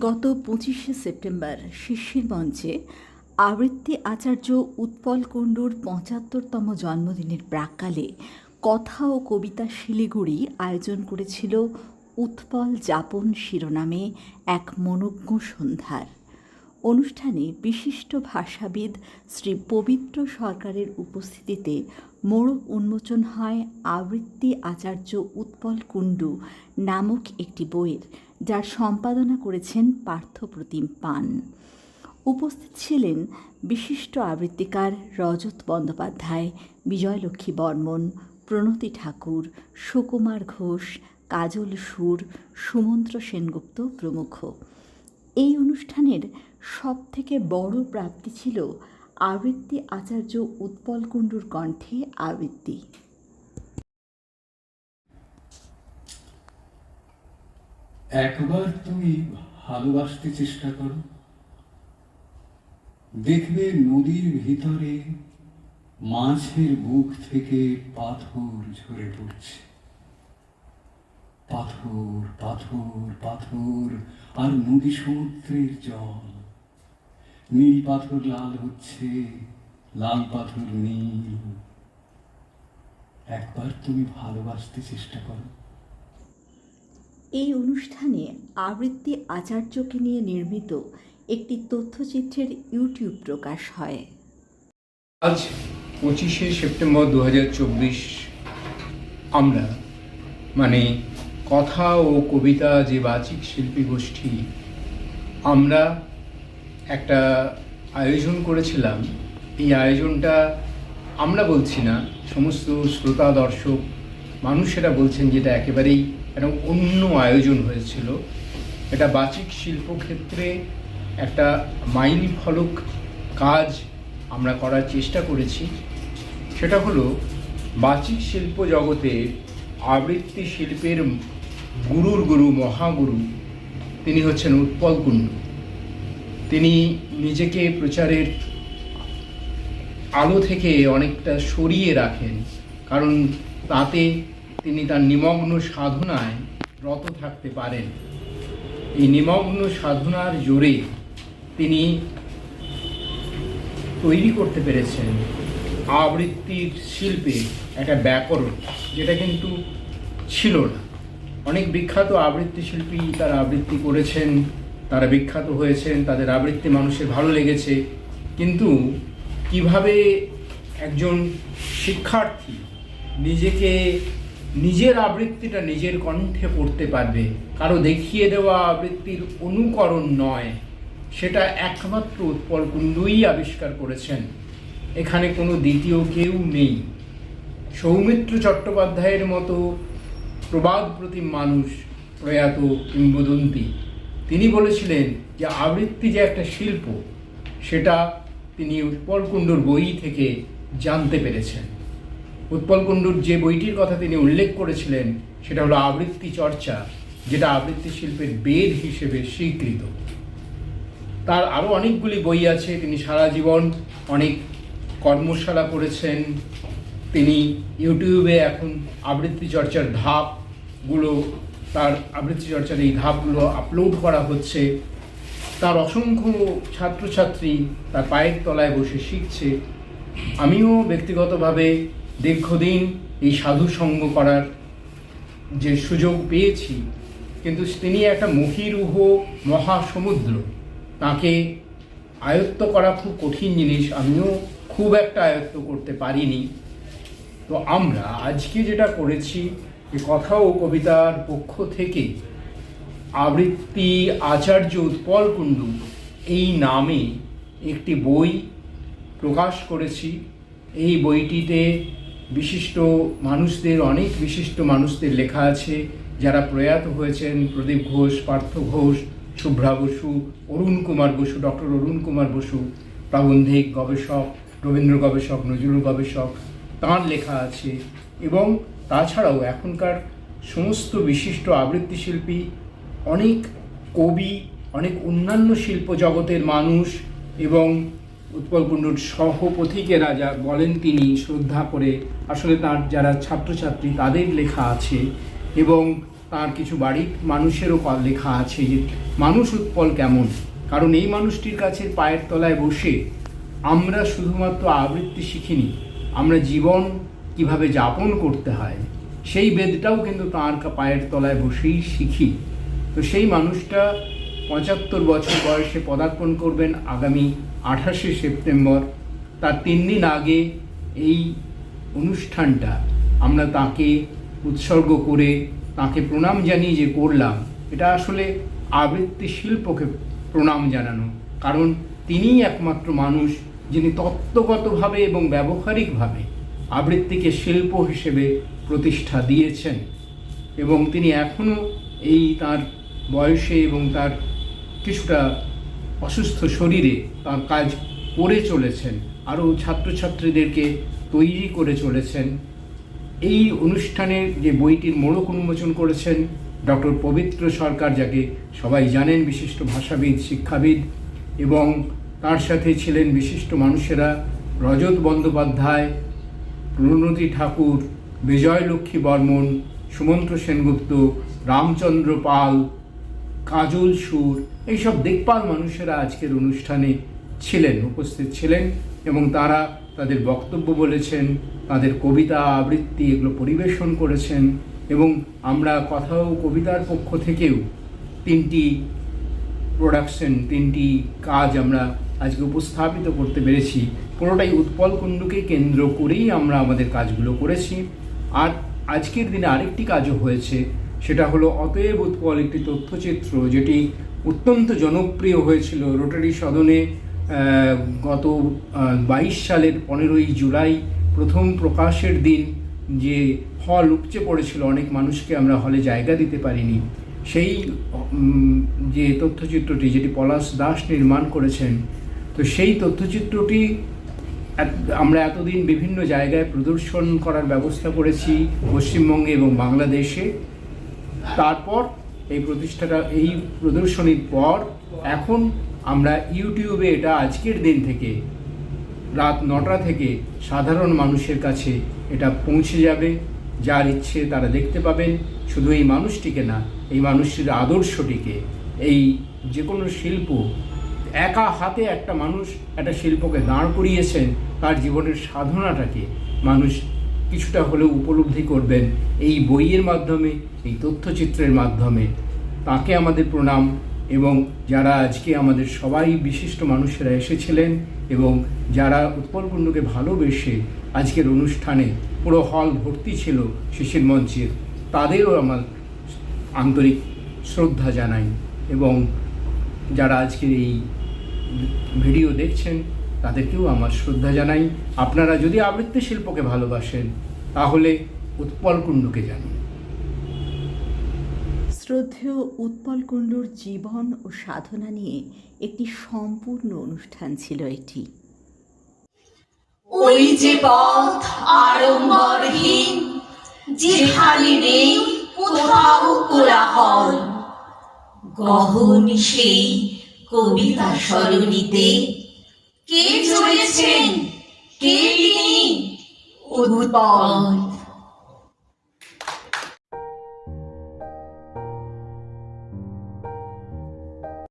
গত পঁচিশে সেপ্টেম্বর শিশির মঞ্চে আবৃত্তি আচার্য উৎপল কুণ্ডুর পঁচাত্তরতম জন্মদিনের প্রাক্কালে কথা ও কবিতা শিলিগুড়ি আয়োজন করেছিল উৎপল যাপন শিরোনামে এক মনজ্ঞ সন্ধ্যার। অনুষ্ঠানে বিশিষ্ট ভাষাবিদ শ্রী পবিত্র সরকারের উপস্থিতিতে মোড়ক উন্মোচন হয় আবৃত্তি আচার্য উৎপল কুণ্ডু নামক একটি বইয়ের। যার সম্পাদনা করেছেন পার্থপ্রতিম পান। উপস্থিত ছিলেন বিশিষ্ট আবৃত্তিকার রজত বন্দ্যোপাধ্যায়, বিজয়লক্ষ্মী বর্মন, প্রণতি ঠাকুর, সুকুমার ঘোষ, কাজল সুর, সুমন্ত্র সেনগুপ্ত প্রমুখ। এই অনুষ্ঠানের সবথেকে বড় প্রাপ্তি ছিল আবৃত্তি আচার্য উৎপল কুণ্ডুর কণ্ঠে আবৃত্তি। একবার তুমি ভালোবাসতে চেষ্টা করো। দেখবে নদীর ভিতরে মাছের বুক থেকে পাথর ঝরে পড়ছে। পাথর পাথর পাথর, আর নদী সমুদ্রের জল। নীল পাথর লাল হচ্ছে, লাল পাথর নীল। একবার তুমি ভালোবাসতে চেষ্টা করো। এই অনুষ্ঠানে আবৃত্তি আচার্যকে নিয়ে নির্মিত একটি তথ্যচিত্রের ইউটিউব প্রকাশ হয়। আজ পঁচিশে সেপ্টেম্বর দু হাজার চব্বিশ আমরা মানে কথা ও কবিতা যে বাচিক শিল্পী গোষ্ঠী, আমরা একটা আয়োজন করেছিলাম। এই আয়োজনটা আমরা বলছি না, সমস্ত শ্রোতা, দর্শক মানুষেরা বলছেন যেটা একেবারেই একটা অন্য আয়োজন হয়েছিল। এটা বাচিক শিল্পক্ষেত্রে একটা মাইল ফলক কাজ আমরা করার চেষ্টা করেছি। সেটা হলো বাচিক শিল্প জগতে আবৃত্তি শিল্পের গুরুর গুরু, মহাগুরু তিনি হচ্ছেন উৎপল কুণ্ডু। তিনি নিজেকে প্রচারের আলো থেকে অনেকটা সরিয়ে রাখেন। কারণ তাতে তিনি তার নিমগ্ন সাধনায় রত থাকতে পারেন। এই নিমগ্ন সাধনার জোরে তিনি তৈরি করতে পেরেছেন আবৃত্তির শিল্পে একটা ব্যাকরণ, যেটা কিন্তু ছিল না। অনেক বিখ্যাত আবৃত্তি শিল্পী তারা আবৃত্তি করেছেন, তারা বিখ্যাত হয়েছেন, তাদের আবৃত্তি মানুষের ভালো লেগেছে। কিন্তু কীভাবে একজন শিক্ষার্থী নিজেকে, নিজের আবৃত্তিটা নিজের কণ্ঠে পড়তে পারবে। কারও দেখিয়ে দেওয়া আবৃত্তির অনুকরণ নয়। সেটা একমাত্র উৎপল কুণ্ডুই আবিষ্কার করেছেন। এখানে কোনো দ্বিতীয় কেউ নেই। সৌমিত্র চট্টোপাধ্যায়ের মতো প্রবাদ প্রতিম মানুষ প্রয়াত কিংবদন্তি। তিনি বলেছিলেন যে আবৃত্তি যে একটা শিল্প, সেটা তিনি উৎপল কুণ্ডুর বই থেকে জানতে পেরেছেন। উৎপল কুণ্ডুর যে বইটির কথা তিনি উল্লেখ করেছিলেন, সেটা হলো আবৃত্তি চর্চা, যেটা আবৃত্তি শিল্পের বেদ হিসেবে স্বীকৃত। তার আরও অনেকগুলি বই আছে, তিনি সারা জীবন অনেক কর্মশালা করেছেন, তিনি ইউটিউবে এখন আবৃত্তি চর্চার ধাপগুলো, তার আবৃত্তি চর্চার এই ধাপগুলো আপলোড করা হচ্ছে। তার অসংখ্য ছাত্রছাত্রী তার পায়ের তলায় বসে শিখছে। আমিও ব্যক্তিগতভাবে দীর্ঘদিন এই সাধু সঙ্গ করার যে সুযোগ পেয়েছি, কিন্তু তিনি একটা মহিরুহ মহাসমুদ্র। তাকে আয়ত্ত করা খুব কঠিন জিনিস। আমিও খুব একটা আয়ত্ত করতে পারিনি। তো আমরা আজকে যেটা করেছি যে কথা ও কবিতার পক্ষ থেকে, আবৃত্তি আচার্য উৎপল কুণ্ডু এই নামে একটি বই প্রকাশ করেছি। এই বইটিতে বিশিষ্ট মানুষদের, অনেক বিশিষ্ট মানুষদের লেখা আছে, যারা প্রয়াত হয়েছেন প্রদীপ ঘোষ, পার্থ ঘোষ, শুভ্রা বসু, অরুণ কুমার বসু, ডক্টর অরুণ কুমার বসু, প্রাবন্ধিক গবেষক, রবীন্দ্র গবেষক, নজরুল গবেষক, তাঁর লেখা আছে। এবং তাছাড়াও এখনকার সমস্ত বিশিষ্ট আবৃত্তি শিল্পী অনেক কবি, অনেক অন্যান্য শিল্প জগতের মানুষ এবং উৎপল কুণ্ডুর যা বলেন তিনি শ্রদ্ধা করে। আসলে তার যারা ছাত্রছাত্রী, তাদের লেখা আছে এবং তার কিছু বাড়ির মানুষেরও লেখা আছে যে মানুষ উৎপল কেমন? কারণ এই মানুষটির কাছে পায়ের তলায় বসে আমরা শুধুমাত্র আবৃত্তি শিখিনি, আমরা জীবন কীভাবে যাপন করতে হয়, সেই বেদটাও কিন্তু তাঁর পায়ের তলায় বসেই শিখি। তো সেই মানুষটা পঁচাত্তর বছর বয়সে পদার্পণ করবেন আগামী আঠাশে সেপ্টেম্বর। তার তিন দিন আগে এই অনুষ্ঠানটা আমরা তাকে উৎসর্গ করে তাকে প্রণাম জানিয়ে যে করলাম, এটা আসলে আবৃত্তি শিল্পকে প্রণাম জানানো। কারণ তিনিই একমাত্র মানুষ যিনি তত্ত্বগতভাবে এবং ব্যবহারিকভাবে আবৃত্তিকে শিল্প হিসেবে প্রতিষ্ঠা দিয়েছেন। এবং তিনি এখনও এই তার বয়সে এবং তার কিছুটা অসুস্থ শরীরে তার কাজ করে চলেছেন। আরও ছাত্রছাত্রীদেরকে তৈরি করে চলেছেন। এই অনুষ্ঠানের যে বইটির মোড়ক উন্মোচন করেছেন ডক্টর পবিত্র সরকার, যাকে সবাই জানেন, বিশিষ্ট ভাষাবিদ, শিক্ষাবিদ, এবং তার সাথে ছিলেন বিশিষ্ট মানুষেরা রজত বন্দ্যোপাধ্যায়, প্রণতি ঠাকুর, বিজয়লক্ষ্মী বর্মন সুমন্ত সেনগুপ্ত, রামচন্দ্র পাল কাজল, সুর, এইসব দেখপাল মানুষেরা আজকের অনুষ্ঠানে ছিলেন, উপস্থিত ছিলেন এবং তারা তাদের বক্তব্য বলেছেন, তাদের কবিতা আবৃত্তি এগুলো পরিবেশন করেছেন এবং আমরা কথা ও কবিতার পক্ষ থেকেও তিনটি প্রোডাকশন তিনটি কাজ আমরা আজকে উপস্থাপিত করতে পেরেছি। পুরোটাই উৎপল কুণ্ডুকে কেন্দ্র করেই আমরা আমাদের কাজগুলো করেছি। আর আজকের দিনে আরেকটি কাজও হয়েছে। সেটা হলো অতএব উৎপল একটি তথ্যচিত্র যেটি অত্যন্ত জনপ্রিয় হয়েছিল রোটারি সদনে গত বাইশ সালের পনেরোই জুলাই প্রথম প্রকাশের দিন যে হল উপচে পড়েছিল, অনেক মানুষকে আমরা হলে জায়গা দিতে পারিনি। সেই যে তথ্যচিত্রটি যেটি পলাশ দাস নির্মাণ করেছেন, তো সেই তথ্যচিত্রটি আমরা এতদিন বিভিন্ন জায়গায় প্রদর্শন করার ব্যবস্থা করেছি পশ্চিমবঙ্গে এবং বাংলাদেশে। তারপর এই প্রতিষ্ঠাটা, এই প্রদর্শনীর পর এখন আমরা ইউটিউবে এটা আজকের দিন থেকে, রাত নটা থেকে সাধারণ মানুষের কাছে এটা পৌঁছে যাবে। যার ইচ্ছে তারা দেখতে পাবেন। শুধু এই মানুষটিকে না, এই মানুষটির আদর্শটিকে। এই যে কোনো শিল্প, একা হাতে একটা মানুষ একটা শিল্পকে দাঁড় করিয়েছেন, তার জীবনের সাধনাটাকে মানুষ কিছুটা হলেও উপলব্ধি করবেন এই বইয়ের মাধ্যমে, এই তথ্যচিত্রের মাধ্যমে। তাকে আমাদের প্রণাম এবং যারা আজকে আমাদের সবাই বিশিষ্ট মানুষেরা এসেছিলেন এবং যারা উৎপল কুণ্ডুকে ভালোবেসে আজকের অনুষ্ঠানে পুরো হল ভর্তি ছিল শিশির মঞ্চের, তাদেরও আমার আন্তরিক শ্রদ্ধা জানাই এবং যারা আজকের এই ভিডিও দেখছেন তাদেরকেও আমার শ্রদ্ধা জানাই। আপনারা যদি আবৃত্তি শিল্পকে ভালোবাসেন তাহলে উৎপল কুণ্ডুকে জানুন। শ্রদ্ধেয় উৎপল কুণ্ডুর জীবন ও সাধনা নিয়ে একটি সম্পূর্ণ অনুষ্ঠান ছিল এটি। ওই যে পথ আড়ম্বরহীন যেখানে নেই কোথাও কোলাহল গহন সেই কবিতা সরণিতে কে চলেছেন? কে তিনি? উৎপল।